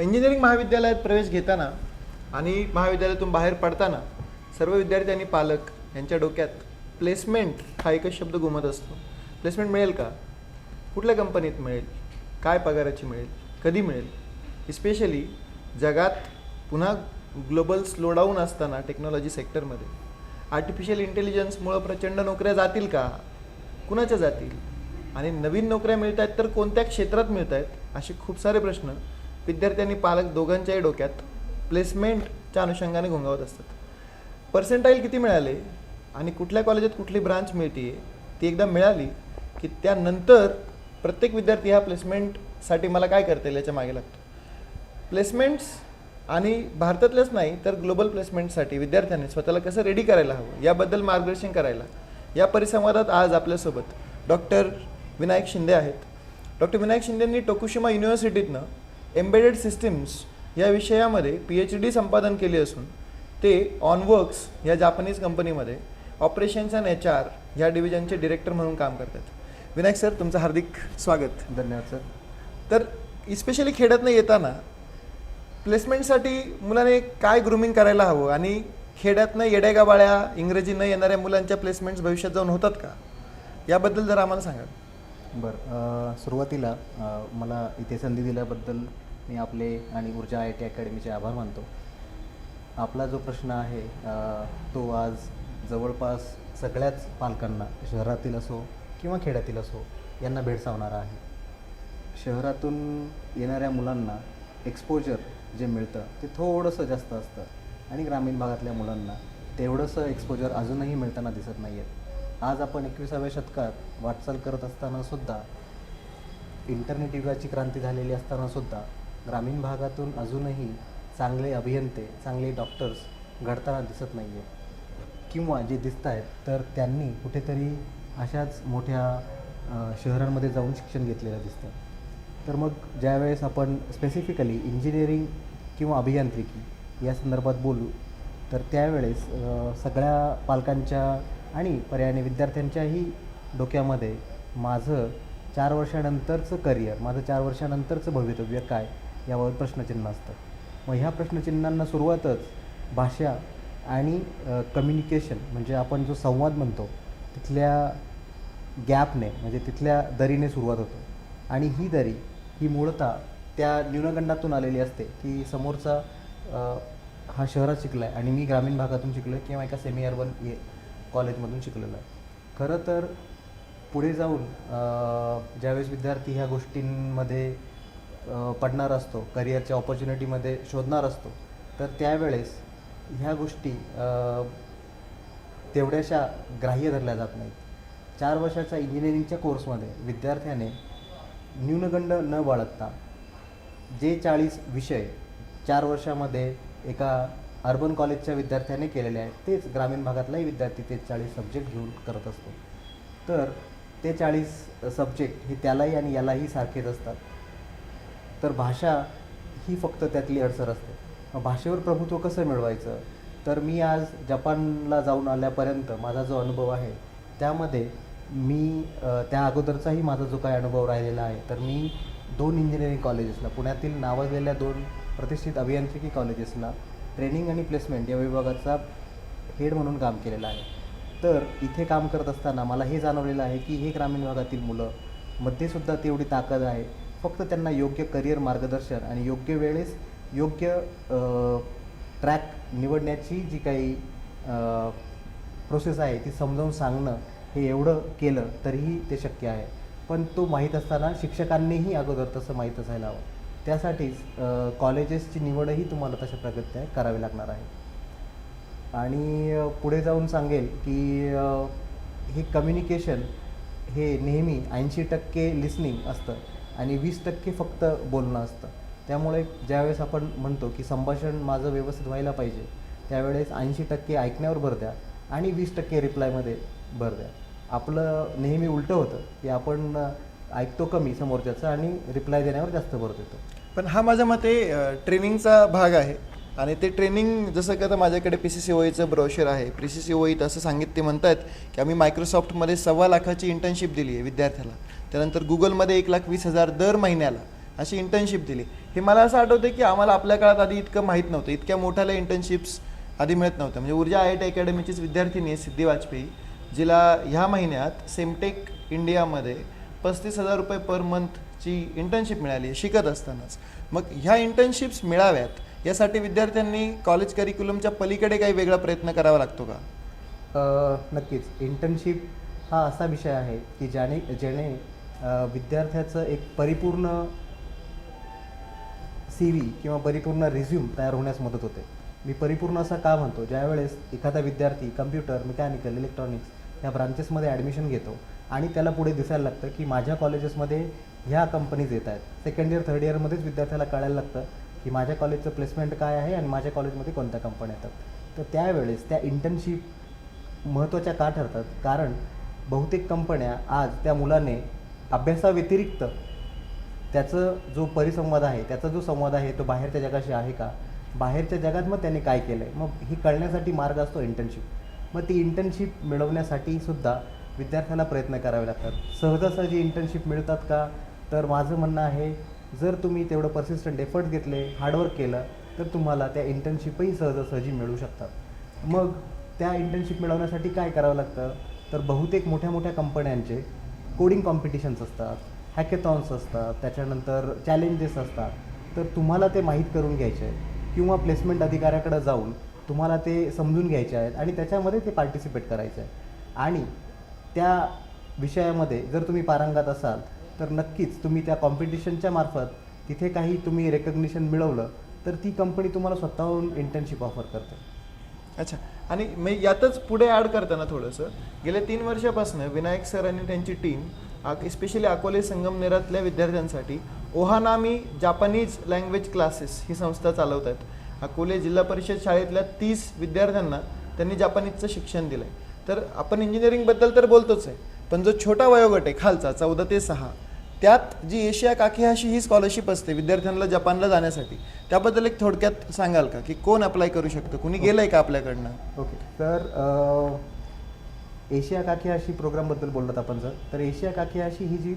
Engineering महाविद्यालयात प्रवेश घेताना आणि महाविद्यालयातून बाहेर पडताना सर्व विद्यार्थी आणि पालक यांच्या डोक्यात प्लेसमेंट हा एकच शब्द घुमत असतो. प्लेसमेंट मिळेल का? कुठल्या कंपनीत मिळेल? काय पगाराची मिळेल? कधी मिळेल? इस्पेशली जगात पुन्हा ग्लोबल स्लोडाऊन असताना टेक्नॉलॉजी सेक्टरमध्ये आर्टिफिशियल इंटेलिजन्समुळं प्रचंड नोकऱ्या जातील का? कुणाच्या जातील? आणि नवीन नोकऱ्या मिळत आहेत तर कोणत्या क्षेत्रात मिळत आहेत असे खूप सारे प्रश्न विद्यार्थी आणि पालक दोघांच्याही डोक्यात प्लेसमेंटच्या अनुषंगाने घोंगावत असतात. पर्सेंटाईल किती मिळाले आणि कुठल्या कॉलेजात कुठली ब्रांच मिळते ती एकदा मिळाली की त्यानंतर प्रत्येक विद्यार्थी ह्या प्लेसमेंटसाठी मला काय करता येईल याच्या मागे लागतो. प्लेसमेंट्स आणि भारतातल्याच नाही तर ग्लोबल प्लेसमेंटसाठी विद्यार्थ्यांनी स्वतःला कसं रेडी करायला हवं याबद्दल मार्गदर्शन करायला. या परिसंवादात आज आपल्यासोबत डॉक्टर विनायक शिंदे आहेत. डॉक्टर विनायक शिंदेंनी टोकुशिमा युनिव्हर्सिटीतनं एम्बेडेड सिस्टीम्स या विषयामध्ये पी एच डी संपादन केले असून ते ऑनवर्क्स या जापनीज कंपनीमध्ये ऑपरेशन्स अँड एच आर या डिव्हिजनचे डिरेक्टर म्हणून काम करतात. विनायक सर तुमचं हार्दिक स्वागत. धन्यवाद सर तर इस्पेशली खेड्यातनं येताना प्लेसमेंटसाठी मुलाने काय ग्रुमिंग करायला हवं आणि खेड्यातनं येड्या गाबाळ्या इंग्रजी न येणाऱ्या मुलांच्या प्लेसमेंट्स भविष्यात जाऊन होतात का? याबद्दल जर आम्हाला सांगा. बरं सुरुवातीला मला इथे संधी दिल्याबद्दल मी आपले आणि ऊर्जा आय टी अकॅडमीचे आभार मानतो. आपला जो प्रश्न आहे तो आज जवळपास सगळ्याच पालकांना शहरातील असो किंवा खेड्यातील असो यांना भेडसावणारा आहे. शहरातून येणाऱ्या मुलांना एक्सपोजर जे मिळतं ते थोडंसं जास्त असतं. आणि ग्रामीण भागातल्या मुलांना तेवढंसं एक्सपोजर अजूनही मिळताना दिसत नाही आहेत आज आपण एकविसाव्या शतकात वाटचाल करत असतानासुद्धा इंटरनेट युगाची क्रांती झालेली असतानासुद्धा ग्रामीण भागातून अजूनही चांगले अभियंते चांगले डॉक्टर्स घडताना दिसत नाही आहेत किंवा जे दिसत आहेत तर त्यांनी कुठेतरी अशाच मोठ्या शहरांमध्ये जाऊन शिक्षण घेतलेलं दिसतं तर मग ज्यावेळेस आपण स्पेसिफिकली इंजिनिअरिंग किंवा अभियांत्रिकी या संदर्भात बोलू तर त्यावेळेस सगळ्या पालकांच्या आणि पर्यायाने विद्यार्थ्यांच्याही डोक्यामध्ये माझं चार वर्षानंतरचं करिअर माझं चार वर्षानंतरचं भवितव्य काय? यावर प्रश्नचिन्ह असतं. मग ह्या प्रश्नचिन्हांना सुरुवातच भाषा आणि कम्युनिकेशन म्हणजे आपण जो संवाद म्हणतो तिथल्या गॅपने म्हणजे तिथल्या दरीने सुरुवात होतो. आणि ही दरी ही मूळतः त्या न्यूनगंडातून आलेली असते की समोरचा हा शहरात शिकला आहे आणि मी ग्रामीण भागातून शिकलो आहे किंवा एका सेमी अर्बन ए कॉलेजमधून शिकलेलो आहे. खरं तर पुढे जाऊन ज्यावेळेस विद्यार्थी ह्या गोष्टींमध्ये पडणार असतो करिअरच्या ऑपॉर्च्युनिटीमध्ये शोधणार असतो तर त्यावेळेस ह्या गोष्टी तेवढ्याशा ग्राह्य धरल्या जात नाहीत. चार वर्षाच्या इंजिनिअरिंगच्या कोर्समध्ये विद्यार्थ्याने न्यूनगंड न बाळगता जे चाळीस विषय चार वर्षामध्ये एका अर्बन कॉलेजच्या विद्यार्थ्याने केलेले आहेत तेच ग्रामीण भागातलाही विद्यार्थी ते चाळीस सब्जेक्ट घेऊन करत असतो. तर ते चाळीस सब्जेक्ट हे त्यालाही आणि यालाही सारखेच असतात. तर भाषा ही फक्त त्यातली अडसर असते. भाषेवर प्रभुत्व कसं मिळवायचं? तर मी आज जपानला जाऊन आल्यापर्यंत माझा जो अनुभव आहे त्यामध्ये मी त्या अगोदरचाही माझा जो काही अनुभव राहिलेला आहे तर मी दोन इंजिनिअरिंग कॉलेजेसला पुण्यातील नावाजलेल्या दोन प्रतिष्ठित अभियांत्रिकी कॉलेजेसला ट्रेनिंग आणि प्लेसमेंट या विभागाचा हेड म्हणून काम केलेलं आहे. तर इथे काम करत असताना मला हे जाणवलेलं आहे की हे ग्रामीण भागातील मुलं मध्ये सुद्धा तेवढी ताकद आहे. फक्त त्यांना योग्य करिअर मार्गदर्शन आणि योग्य वेळेस योग्य ट्रॅक निवडण्याची जी काही प्रोसेस आहे ती समजावून सांगणं हे एवढं केलं तरीही ते शक्य आहे. पण तो माहीत असताना शिक्षकांनीही अगोदर तसं माहीत असायला हवं. त्यासाठीच कॉलेजेसची निवडही तुम्हाला तशा प्रगत्या करावी लागणार आहे. आणि पुढे जाऊन सांगेल की हे कम्युनिकेशन हे नेहमी ऐंशी टक्के लिसनिंग असतं. आणि वीस टक्के फक्त बोलणं असतं. त्यामुळे ज्यावेळेस आपण म्हणतो की संभाषण माझं व्यवस्थित व्हायला पाहिजे त्यावेळेस ऐंशी टक्के ऐकण्यावर भर द्या आणि वीस टक्के रिप्लायमध्ये भर द्या. आपलं नेहमी उलटं होतं की आपण ऐकतो कमी समोरच्याचं आणि रिप्लाय देण्यावर जास्त भर देतो. पण हा माझ्या मते ट्रेनिंगचा भाग आहे. आणि ते ट्रेनिंग जसं की आता माझ्याकडे पी सी सी ओईचं ब्रोशर आहे. पी सी सी ओईत असं सांगित ते म्हणतात की आम्ही मायक्रोसॉफ्टमध्ये सव्वा लाखाची इंटर्नशिप दिली आहे विद्यार्थ्याला. त्यानंतर गुगलमध्ये एक लाख वीस हजार दर महिन्याला अशी इंटर्नशिप दिली. हे मला असं आठवतं की आम्हाला आपल्या काळात आधी इतकं माहीत नव्हतं. इतक्या मोठ्याला इंटर्नशिप्स आधी मिळत नव्हत्या म्हणजे ऊर्जा आय आय टी अकॅडमीचीच विद्यार्थिनी आहे सिद्धी वाजपेयी जिला ह्या महिन्यात सेमटेक इंडियामध्ये पस्तीस हजार रुपये पर मंथची इंटर्नशिप मिळाली आहे शिकत असतानाच. मग ह्या इंटर्नशिप्स मिळाव्यात यासाठी विद्यार्थ्यांनी कॉलेज करिक्युलमच्या पलीकडे काही वेगळा प्रयत्न करावा लागतो का? नक्कीच. इंटर्नशिप हा असा विषय आहे की ज्याने ज्याने विद्यार्थ्याचं एक परिपूर्ण सी व्ही किंवा परिपूर्ण रिझ्यूम तयार होण्यास मदत होते. मी परिपूर्ण असं का म्हणतो? ज्यावेळेस एखादा विद्यार्थी कम्प्युटर मेकॅनिकल इलेक्ट्रॉनिक्स ह्या ब्रांचेसमध्ये ॲडमिशन घेतो आणि त्याला पुढे दिसायला लागतं की माझ्या कॉलेजेसमध्ये ह्या कंपनीज येत आहेत. सेकंड इयर थर्ड इयरमध्येच विद्यार्थ्याला कळायला लागतं की माझ्या कॉलेजचं प्लेसमेंट काय आहे आणि माझ्या कॉलेजमध्ये कोणत्या कंपन्या येतात. तर त्यावेळेस त्या इंटर्नशिप महत्त्वाच्या का ठरतात? कारण बहुतेक कंपन्या आज त्या मुलाने अभ्यासाव्यतिरिक्त त्याचं जो परिसंवाद आहे त्याचा जो संवाद आहे तो बाहेरच्या जगाशी आहे का? बाहेरच्या जगात मग त्याने काय केलं आहे मग हे कळण्यासाठी मार्ग असतो इंटर्नशिप मग ती इंटर्नशिप मिळवण्यासाठी सुद्धा विद्यार्थ्याला प्रयत्न करावे लागतात. सहजासहजी इंटर्नशिप मिळतात का? तर माझं म्हणणं आहे जर तुम्ही तेवढं पर्सिस्टंट एफर्ट घेतले हार्डवर्क केलं तर तुम्हाला त्या इंटर्नशिपही सहजासहजी मिळू शकतात. मग त्या इंटर्नशिप मिळवण्यासाठी काय करावं लागतं? तर बहुतेक मोठ्या मोठ्या कंपन्यांचे कोडिंग कॉम्पिटिशन्स असतात हॅकेथॉन्स असतात त्याच्यानंतर चॅलेंजेस असतात. तर तुम्हाला ते माहीत करून घ्यायचे आहे किंवा प्लेसमेंट अधिकाऱ्याकडे जाऊन तुम्हाला ते समजून घ्यायचे आहेत आणि त्याच्यामध्ये ते पार्टिसिपेट करायचं आहे आणि त्या विषयामध्ये जर तुम्ही पारंगत असाल तर नक्कीच तुम्ही त्या कॉम्पिटिशनच्या मार्फत तिथे काही तुम्ही रेकग्निशन मिळवलं तर ती कंपनी तुम्हाला स्वतःहून इंटर्नशिप ऑफर करते. अच्छा. आणि मी यातच पुढे ॲड करताना थोडंसं गेल्या तीन वर्षापासून विनायक सर आणि त्यांची टीम स्पेशली अकोले संगमनेरातल्या विद्यार्थ्यांसाठी ओहानामी जापानीज लँग्वेज क्लासेस ही संस्था चालवत आहेत अकोले जिल्हा परिषद शाळेतल्या तीस विद्यार्थ्यांना त्यांनी जापानीजचं शिक्षण दिलं आहे तर आपण इंजिनिअरिंगबद्दल तर बोलतोच आहे. पण जो छोटा वयोगट आहे खालचा चौदा ते सहा त्यात जी एशिया काकेहाशी ही स्कॉलरशिप असते विद्यार्थ्यांना जपानला जाण्यासाठी त्याबद्दल एक थोडक्यात सांगाल का? की कोण अप्लाय करू शकतं? कुणी गेलं आहे का आपल्याकडनं? ओके. तर एशिया काकेहाशी प्रोग्रामबद्दल बोललात आपण जर तर एशिया काकेहाशी ही जी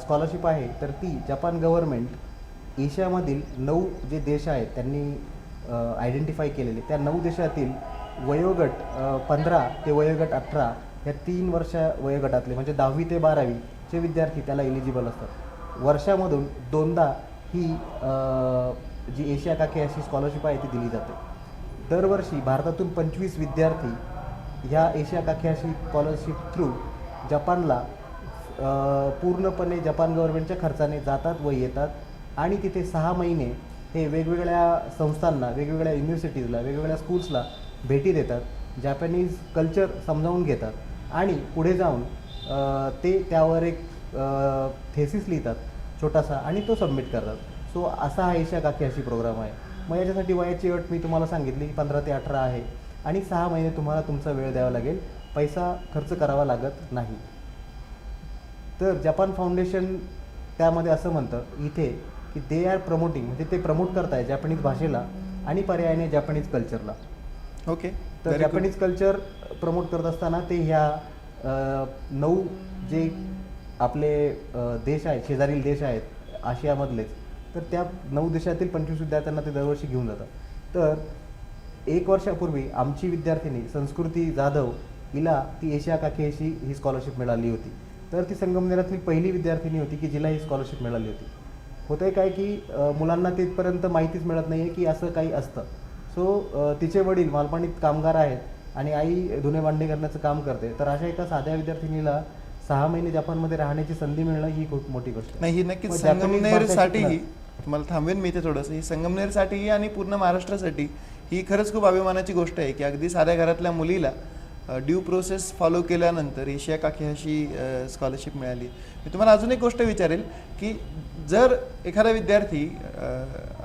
स्कॉलरशिप आहे तर ती जपान गव्हर्नमेंट एशियामधील नऊ जे देश आहेत त्यांनी आयडेंटिफाय केलेले. त्या नऊ देशातील वयोगट पंधरा ते वयोगट अठरा ह्या तीन वर्ष वयोगटातले म्हणजे दहावी ते बारावीचे विद्यार्थी त्याला एलिजिबल असतात. वर्षामधून दोनदा ही जी एशिया काकेहाशी स्कॉलरशिप आहे ती दिली जाते. दरवर्षी भारतातून पंचवीस विद्यार्थी ह्या एशिया काख्याशी स्कॉलरशिप थ्रू जपानला पूर्णपणे जपान गव्हर्नमेंटच्या खर्चाने जातात व येतात. आणि तिथे सहा महिने हे वेगवेगळ्या संस्थांना वेगवेगळ्या युनिव्हर्सिटीजला वेगवेगळ्या स्कूल्सला भेटी देतात. जॅपनीज कल्चर समजावून घेतात. आणि पुढे जाऊन ते त्यावर एक थेसिस लिहितात छोटासा आणि तो सबमिट करतात. सो असा हा एशिया अशी प्रोग्राम आहे. मग याच्यासाठी वयाची अट मी तुम्हाला सांगितली की पंधरा ते अठरा आहे. आणि सहा महिने तुम्हाला तुमचा वेळ द्यावा लागेल. पैसा खर्च करावा लागत नाही. तर जपान फाउंडेशन त्यामध्ये असं म्हणतं इथे की दे आर प्रमोटिंग म्हणजे ते प्रमोट करताय जॅपनीज भाषेला आणि पर्यायाने जॅपनीज कल्चरला ओके तर जॅपनीज कल्चर प्रमोट करत असताना ते ह्या अ, नऊ जे आपले अ, देश आहेत शेजारील देश आहेत आशियामधलेच तर त्या नऊ देशातील पंचवीस विद्यार्थ्यांना ते दरवर्षी घेऊन जातात. तर एक वर्षापूर्वी आमची विद्यार्थिनी संस्कृती जाधव हिला ती एशिया काकेशी ही स्कॉलरशिप मिळाली होती. तर ती संगमनेरातली पहिली विद्यार्थिनी होती की जिला ही स्कॉलरशिप मिळाली होती. होतं आहे काय की अ, मुलांना तिथपर्यंत माहितीच मिळत नाही आहे की असं काही असतं. सो तिचे वडील मालपाणीत कामगार आहेत आणि आई धुणे भांडे करण्याचं काम करते. तर अशा एका साध्या विद्यार्थिनीला सहा महिने जपानमध्ये राहण्याची संधी मिळणं ही खूप मोठी गोष्ट नाही ही नक्कीच संगमनेरसाठीही तुम्हाला थांबवेन मी इथे थोडंसं. ही संगमनेरसाठीही आणि पूर्ण महाराष्ट्रासाठी ही खरंच खूप अभिमानाची गोष्ट आहे की अगदी साध्या घरातल्या मुलीला ड्यू प्रोसेस फॉलो केल्यानंतर एशिया काकेहाशी स्कॉलरशिप मिळाली. मी तुम्हाला अजून एक गोष्ट विचारेल की जर एखादा विद्यार्थी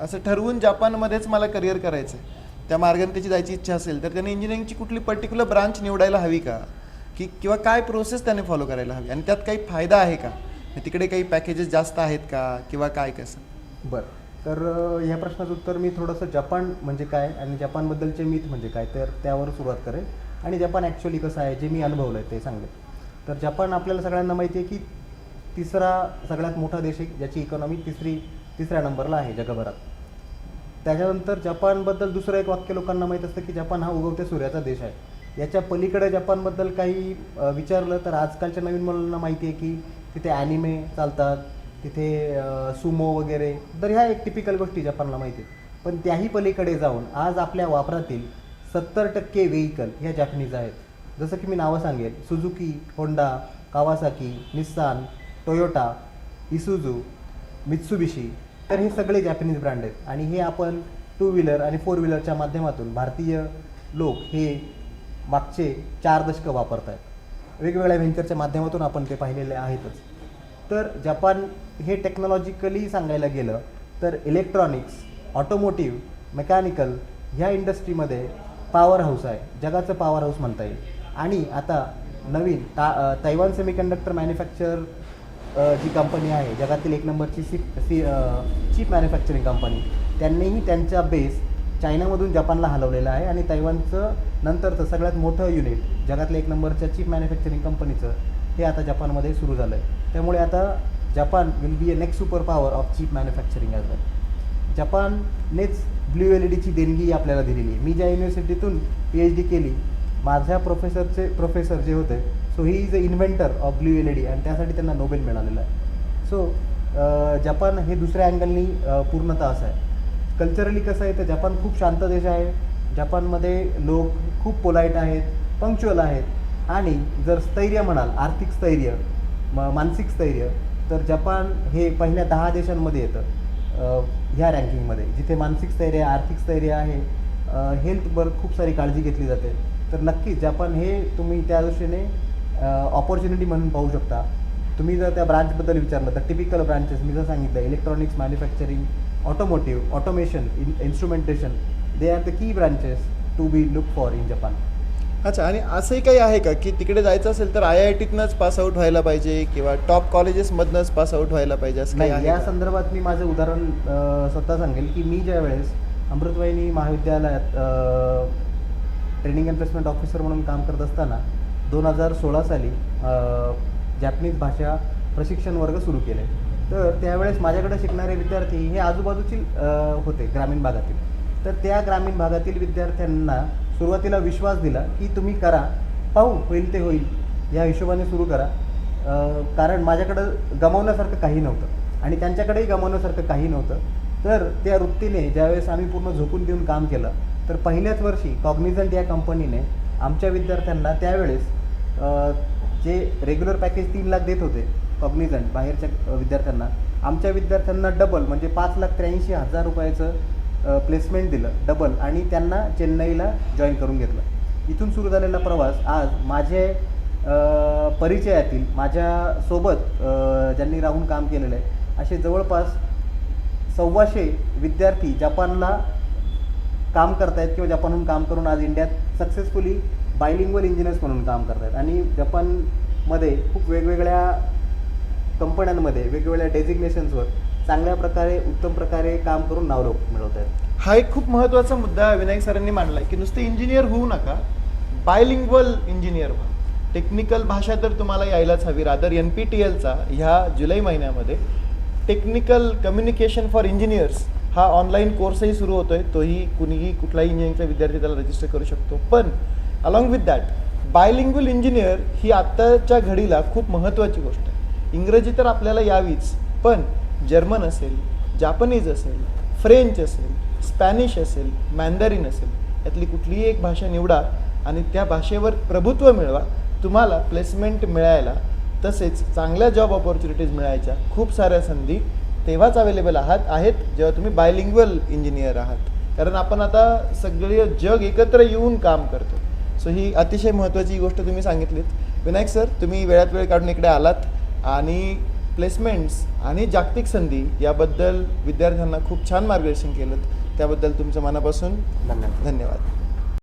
असं ठरवून जापानमध्येच मला करिअर करायचं आहे त्या मार्गाने त्याची जायची इच्छा असेल तर त्याने इंजिनिअरिंगची कुठली पर्टिक्युलर ब्रांच निवडायला हवी का? की किंवा काय प्रोसेस त्याने फॉलो करायला हवी? आणि त्यात काही फायदा आहे का? तिकडे काही पॅकेजेस जास्त आहेत का? किंवा काय कसं? बरं. तर या ह्या प्रश्नाचं उत्तर मी थोडंसं जपान म्हणजे काय? आणि जपानबद्दलचे मिथ म्हणजे काय? तर त्यावर सुरुवात करेल आणि जपान ॲक्च्युली कसं आहे? जे मी अनुभवलं आहे ते सांगेल तर जपान आपल्याला सगळ्यांना माहिती आहे की तिसरा सगळ्यात मोठा देश आहे ज्याची इकॉनॉमी तिसरी तिसऱ्या नंबरला आहे जगभरात. त्याच्यानंतर जपानबद्दल दुसरं एक वाक्य लोकांना माहीत असतं की जपान हा उगवत्या सूर्याचा देश आहे. याच्या पलीकडे जपानबद्दल काही विचारलं तर आजकालच्या नवीन मुलांना माहिती आहे की तिथे ॲनिमे चालतात तिथे सुमो वगैरे. तर ह्या एक टिपिकल गोष्टी जपानला माहिती आहेत. पण त्याही पलीकडे जाऊन आज आपल्या वापरातील सत्तर टक्के व्हेइकल ह्या जॅपनीज आहेत. जसं की मी नावं सांगेल. Suzuki Honda Kawasaki Nissan Toyota Isuzu Mitsubishi तर हे सगळे जॅपनीज ब्रँड आहेत. आणि हे आपण टू व्हीलर आणि फोर व्हीलरच्या माध्यमातून भारतीय लोक हे मागचे चार दशकं वापरत आहेत वेगवेगळ्या व्हेंचरच्या माध्यमातून आपण ते पाहिलेले आहेतच. तर जपान हे टेक्नॉलॉजिकली सांगायला गेलं तर इलेक्ट्रॉनिक्स ऑटोमोटिव्ह मेकॅनिकल ह्या इंडस्ट्रीमध्ये पॉवर हाऊस आहे. जगाचं पॉवर हाऊस म्हणता येईल. आणि आता नवीन ता तैवान सेमीकंडक्टर मॅन्युफॅक्चर जी कंपनी आहे जगातील एक नंबरची C C chip manufacturing company त्यांनीही त्यांचा बेस चायनामधून जपानला हलवलेला आहे आणि तैवानचं नंतरचं सगळ्यात मोठं युनिट जगातल्या एक नंबरच्या चीप मॅन्युफॅक्चरिंग कंपनीचं हे आता जपानमध्ये सुरू झालं आहे त्यामुळे आता Japan will be a next super power of chip manufacturing as well जपाननेच blue L E डीची देणगी आपल्याला दिलेली आहे. मी ज्या युनिव्हर्सिटीतून पी एच डी केली माझ्या प्रोफेसरचे प्रोफेसर जे होते so he is a inventor of blue L E D आणि त्यासाठी त्यांना नोबेल मिळालेलं आहे. सो जपान हे दुसऱ्या अँगलनी पूर्णतः असं आहे. कल्चरली कसं आहे तर जपान खूप शांत देश आहे. जपानमध्ये लोक खूप पोलाईट आहेत पंक्च्युअल आहेत. आणि जर स्थैर्य म्हणाल आर्थिक स्थैर्य म मानसिक स्थैर्य तर जपान हे पहिल्या दहा देशांमध्ये येतं ह्या रँकिंगमध्ये जिथे मानसिक स्थैर्य आर्थिक स्थैर्य आहे हेल्थवर खूप सारी काळजी घेतली जाते. तर नक्कीच जपान हे तुम्ही त्या दृष्टीने ऑपॉर्च्युनिटी म्हणून पाहू शकता तुम्ही जर त्या ब्रांचबद्दल विचारलं तर टिपिकल ब्रांचेस मी जर सांगितलं electronics manufacturing automotive automation in instrumentation they are the key branches to be look for in Japan अच्छा आणि असंही काही आहे का की तिकडे जायचं असेल तर आय आय टीतनंच पास आउट व्हायला पाहिजे किंवा टॉप कॉलेजेसमधनंच पास आउट व्हायला पाहिजे असं नाही या? संदर्भात मी माझं उदाहरण स्वतः सांगेल की मी ज्या वेळेस अमृतवाहिनी महाविद्यालयात ट्रेनिंग अँड प्लेसमेंट ऑफिसर म्हणून काम करत असताना दोन हजार सोळा साली जॅपनीज भाषा प्रशिक्षण वर्ग सुरू केले. तर त्यावेळेस माझ्याकडे शिकणारे विद्यार्थी हे आजूबाजूची होते ग्रामीण भागातील. तर त्या ग्रामीण भागातील विद्यार्थ्यांना सुरुवातीला विश्वास दिला की तुम्ही करा. पाहू होईल ते होईल. या हिशोबाने सुरू करा. कारण माझ्याकडं गमावण्यासारखं काही नव्हतं. आणि त्यांच्याकडेही गमावण्यासारखं काही नव्हतं. तर त्या वृत्तीने ज्यावेळेस आम्ही पूर्ण झोकून देऊन काम केलं तर पहिल्याच वर्षी कॉग्निझंट या कंपनीने आमच्या विद्यार्थ्यांना त्यावेळेस जे रेग्युलर पॅकेज तीन लाख देत होते कॉग्निझंट बाहेरच्या विद्यार्थ्यांना. आमच्या विद्यार्थ्यांना डबल म्हणजे पाच लाख त्र्याऐंशी हजार रुपयाचं प्लेसमेंट दिलं डबल आणि त्यांना चेन्नईला जॉईन करून घेतलं. इथून सुरू झालेला प्रवास आज माझे परिचयातील माझ्यासोबत ज्यांनी राहून काम केलेलं आहे असे जवळपास सव्वाशे विद्यार्थी जपानला काम करतायत किंवा जपानहून काम करून आज इंडियात सक्सेसफुली बायलिंग्वल इंजिनियर्स म्हणून काम करतात. आणि जपानमध्ये खूप वेगवेगळ्या कंपन्यांमध्ये वेगवेगळ्या डेझिग्नेशन्सवर चांगल्या प्रकारे उत्तम प्रकारे काम करून नाव लोक मिळवत आहेत हा एक खूप महत्त्वाचा मुद्दा विनायक सरांनी मांडला की नुसते इंजिनियर होऊ नका बायलिंग्वल इंजिनियर व्हा. टेक्निकल भाषा तर तुम्हाला यायलाच हवी. रादर एन पी टी एलचा ह्या जुलै महिन्यामध्ये टेक्निकल कम्युनिकेशन फॉर इंजिनियर्स हा ऑनलाईन कोर्सही सुरू होतोय. तोही कुणीही कुठलाही इंजिनिअरिंगचा विद्यार्थी त्याला रजिस्टर करू शकतो. पण along with that bilingual engineer ही आत्ताच्या घडीला खूप महत्त्वाची गोष्ट आहे. इंग्रजी तर आपल्याला यावीच पण जर्मन असेल जापनीज असेल फ्रेंच असेल स्पॅनिश असेल मॅन्डरिन असेल यातली कुठलीही एक भाषा निवडा आणि त्या भाषेवर प्रभुत्व मिळवा तुम्हाला प्लेसमेंट मिळायला तसेच चांगल्या जॉब ऑपॉर्च्युनिटीज मिळायच्या खूप साऱ्या संधी तेव्हाच अवेलेबल आहात आहेत जेव्हा तुम्ही बायलिंग्वल इंजिनियर आहात. कारण आपण आता सगळे जग एकत्र येऊन काम करतो. सो ही अतिशय महत्त्वाची गोष्ट तुम्ही सांगितलीत. विनायक सर तुम्ही वेळात वेळ काढून इकडे आलात आणि प्लेसमेंट्स आणि जागतिक संधी याबद्दल विद्यार्थ्यांना खूप छान मार्गदर्शन केलं त्याबद्दल तुमचं मनापासून धन्यवाद. धन्यवाद.